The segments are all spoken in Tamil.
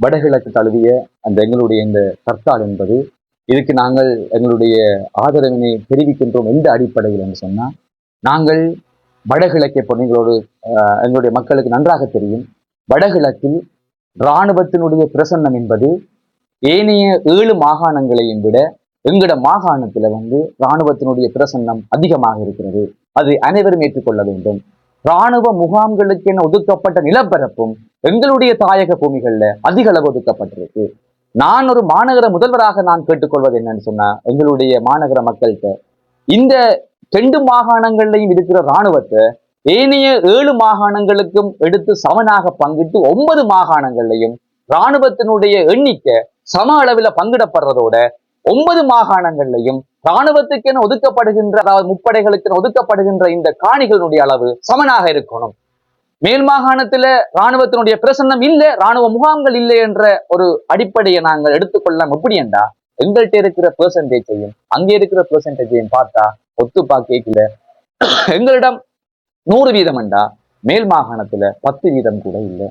வடகிழக்கு தழுவிய அந்த எங்களுடைய இந்த கர்த்தால் என்பது இதுக்கு நாங்கள் எங்களுடைய ஆதரவினை தெரிவிக்கின்றோம் எந்த அடிப்படையில் என்று சொன்னால் நாங்கள் வடகிழக்கை பொண்ணுங்களோடு எங்களுடைய மக்களுக்கு நன்றாக தெரியும். வடகிழக்கில் இராணுவத்தினுடைய பிரசன்னம் என்பது ஏனைய ஏழு மாகாணங்களையும் விட எங்கட மாகாணத்தில் வந்து இராணுவத்தினுடைய பிரசன்னம் அதிகமாக இருக்கிறது. அது அனைவரும் ஏற்றுக்கொள்ள வேண்டும். இராணுவ முகாம்களுக்கென ஒதுக்கப்பட்ட நிலப்பரப்பும் எங்களுடைய தாயக பூமிகள்ல அதிக அளவு ஒதுக்கப்பட்டிருக்கு. நான் ஒரு மாநகர முதல்வராக நான் கேட்டுக்கொள்வது என்னன்னு சொன்னா எங்களுடைய மாநகர மக்கள்கிட்ட இந்த ரெண்டு மாகாணங்கள்லையும் இருக்கிற இராணுவத்தை ஏனைய ஏழு மாகாணங்களுக்கும் எடுத்து சமனாக பங்கிட்டு ஒன்பது மாகாணங்கள்லையும் இராணுவத்தினுடைய எண்ணிக்கை சம அளவில் பங்கிடப்படுறதோட ஒன்பது மாகாணங்கள்லையும் ராணுவத்துக்கென ஒதுக்கப்படுகின்ற அதாவது முப்படைகளுக்கு ஒதுக்கப்படுகின்ற இந்த காணிகளுடைய அளவு சமனாக இருக்கணும். மேல் மாகாணத்துல ராணுவத்தினுடைய பிரசன்னம் இல்ல ராணுவ முகாம்கள் இல்லை என்ற ஒரு அடிப்படையை நாங்கள் எடுத்துக்கொள்ளலாம். எப்படி என்றா எங்கள்கிட்ட இருக்கிற பெர்சன்டேஜையும் அங்கே இருக்கிற பெர்சன்டேஜையும் பார்த்தா ஒத்துப்பா கேட்கல. எங்களிடம் நூறு வீதம் என்றா மேல் மாகாணத்துல பத்து வீதம் கூட இல்லை.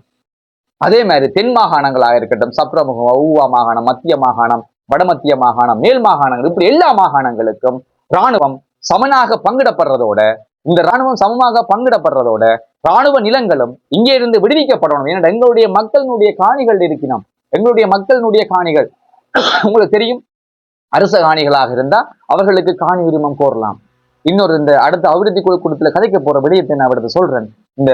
அதே மாதிரி தென் மாகாணங்களாக இருக்கட்டும் சப்ரமுகம் ஊவா மாகாணம் மத்திய மாகாணம் வடமத்திய மாகாணம் மேல் மாகாணங்கள் இப்படி எல்லா மாகாணங்களுக்கும் இராணுவம் சமனாக பங்கிடப்படுறதோட இந்த இராணுவம் சமமாக பங்கிடப்படுறதோட இராணுவ நிலங்களும் இங்கே இருந்து விடுவிக்கப்படணும். ஏன்னா எங்களுடைய மக்களினுடைய காணிகள் இருக்கணும் எங்களுடைய மக்களினுடைய காணிகள். உங்களுக்கு தெரியும் அரச காணிகளாக இருந்தா அவர்களுக்கு காணி உரிமம் கோரலாம். இன்னொரு இந்த அடுத்த அபிவிருத்தி குழு கூட்டத்துல கதைக்க போற விடயத்தை நான் அவரது சொல்றேன். இந்த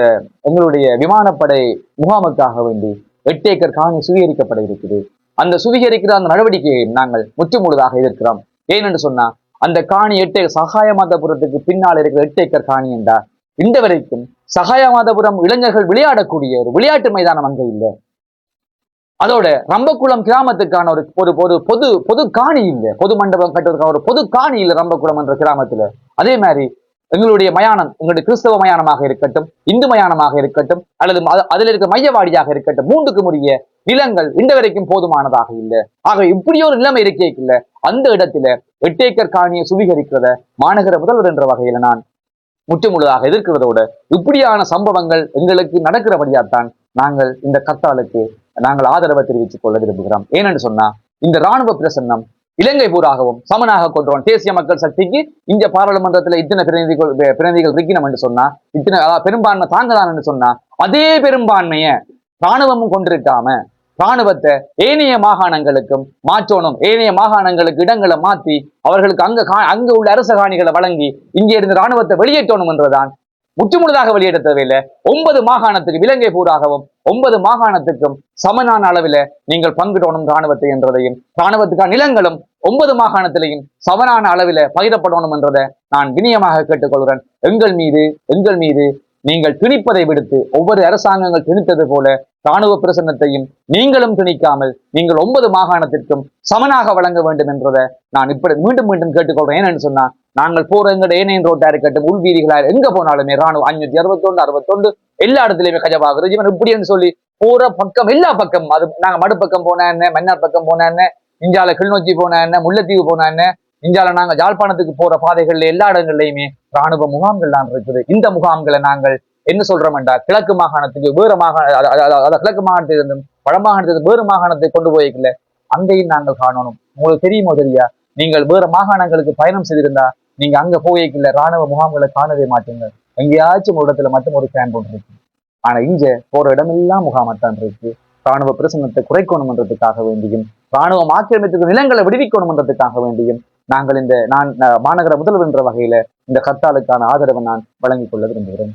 எங்களுடைய விமானப்படை முகாமுக்காக வேண்டி எட்டு ஏக்கர் காணி சுவீகரிக்கப்பட இருக்குது. அந்த சுவீகரிக்கிற அந்த நடவடிக்கையை நாங்கள் முற்றுமுழுதாக எதிர்க்கிறோம். ஏனென்று சொன்னா அந்த காணி எட்டு சகாயமாதபுரத்துக்கு பின்னால் இருக்கிற எட்டு ஏக்கர் காணி என்றா இந்த வரைக்கும் சகாயமாதபுரம் இளைஞர்கள் விளையாடக்கூடிய ஒரு விளையாட்டு மைதானம் அங்கே இல்லை. அதோட ரம்பக்குளம் கிராமத்துக்கான ஒரு ஒரு பொது பொது பொது காணி இல்லை. பொது மண்டபம் கட்டுவதற்கான ஒரு பொது காணி இல்லை ரம்பக்குளம் என்ற கிராமத்துல. அதே மாதிரி எங்களுடைய மயானம் எங்களுடைய கிறிஸ்தவ மயானமாக இருக்கட்டும் இந்து மயானமாக இருக்கட்டும் அல்லது அதில் இருக்க மையவாடியாக இருக்கட்டும் மூன்றுக்கும் உரிய நிலங்கள் இந்த வரைக்கும் போதுமானதாக இல்லை. ஆக இப்படி ஒரு நிலைமை இருக்கே இல்ல. அந்த இடத்துல எட்டேக்கர் காணியை சுவீகரிக்கிறத மாநகர முதல்வர் என்ற வகையில நான் முற்றுமுழுதாக எதிர்க்கிறதோட இப்படியான சம்பவங்கள் எங்களுக்கு நடக்கிறபடியாத்தான் நாங்கள் இந்த கத்தாளுக்கு நாங்கள் ஆதரவை தெரிவித்துக் கொள்ள விரும்புகிறோம். ஏனென்று சொன்னா இந்த ராணுவ பிரசன்னம் இலங்கை பூராகவும் சமனாக கொண்டோம். தேசிய மக்கள் சக்திக்கு இந்த பாராளுமன்றத்துல இத்தனை பிரதிநிதிகள் பிரதிநிதிகள் இருக்கணும் என்று சொன்னா இத்தனை அதாவது பெரும்பான்மை தாங்கலாம் என்று சொன்னா அதே பெரும்பான்மையை ராணுவமும் கொண்டிருக்காம ராணுவத்தை ஏனைய மாகாணங்களுக்கும் மாற்றணும். ஏனைய மாகாணங்களுக்கு இடங்களை மாத்தி அவர்களுக்கு அங்க கா- அங்க உள்ள அரச காணிகளை வழங்கி இங்கே இருந்து ராணுவத்தை வெளியேற்றணும் என்றுதான் முற்றுமுழுதாக வெளியேற்ற தேவையில்லை. ஒன்பது மாகாணத்துக்கு இலங்கை பூராகவும் ஒன்பது மாகாணத்துக்கும் சமனான அளவில நீங்கள் பங்கிடணும் ராணுவத்தை என்றதையும் ராணுவத்துக்கான நிலங்களும் ஒன்பது மாகாணத்திலையும் சமனான அளவில பகிரப்படணும் என்றதை நான் வினயமாக கேட்டுக்கொள்கிறேன். எங்கள் மீது எங்கள் மீது நீங்கள் திணிப்பதை விடுத்து ஒவ்வொரு அரசாங்கங்கள் திணித்தது போல ராணுவ பிரசன்னத்தையும் நீங்களும் திணிக்காமல் நீங்கள் ஒன்பது மாகாணத்திற்கும் சமனாக வழங்க வேண்டும் என்றதை நான் இப்படி மீண்டும் மீண்டும் கேட்டுக்கொள்றேன் ஏன்னு சொன்னா நாங்கள் போற எங்கட ஏனையின் ரோட்டா இருக்கட்டும் உள்வீதிகளா எங்க போனாலுமே ராணுவம் அஞ்சூத்தி அறுபத்தொன்று அறுபத்தொண்டு எல்லா இடத்துலயுமே கஜபாக ஜீவன் இப்படின்னு சொல்லி போற பக்கம் எல்லா பக்கம் அது நாங்க மடுப்பக்கம் போனா என்ன மன்னார் பக்கம் போனா என்ன இஞ்சால கிள்நொச்சி போனா என்ன முல்லைத்தீவு போனா என்ன இஞ்சால நாங்க ஜாழ்ப்பாணத்துக்கு போற பாதைகள்ல எல்லா இடங்கள்லயுமே ராணுவ முகாம்கள் தான் இருக்குது. இந்த முகாம்களை நாங்கள் என்ன சொல்றோம்டா கிழக்கு மாகாணத்துக்கு வேறு மாகாண கிழக்கு மாகாணத்திலிருந்தும் வட மாகாணத்துக்கு வேறு மாகாணத்தை கொண்டு போய்க்கல அங்கேயும் நாங்கள் காணணும். உங்களுக்கு தெரியுமோ தெரியா? நீங்கள் வேற மாகாணங்களுக்கு பயணம் செய்திருந்தா நீங்க அங்க போய்க்கல ராணுவ முகாம்களை காணவே மாட்டீங்க. எங்கேயாச்சும் ஒரு இடத்துல மட்டும் ஒரு கேம்ப் ஒன்று இருக்கு. ஆனா இங்க போற இடமெல்லாம் முகாமத்தான் இருக்கு. ராணுவ பிரசனத்தை குறைக்கணும்ன்றதுக்காக வேண்டியும் ராணுவம் ஆக்கிரமித்துக்கு நிலங்களை விடுவிக்கணும்ன்றதுக்காக வேண்டியும் நாங்கள் இந்த நான் நான் மாநகர முதல்வர் என்ற வகையில இந்த கத்தாலுக்கான ஆதரவை நான் வழங்கிக் கொள்ள விரும்புகிறேன்.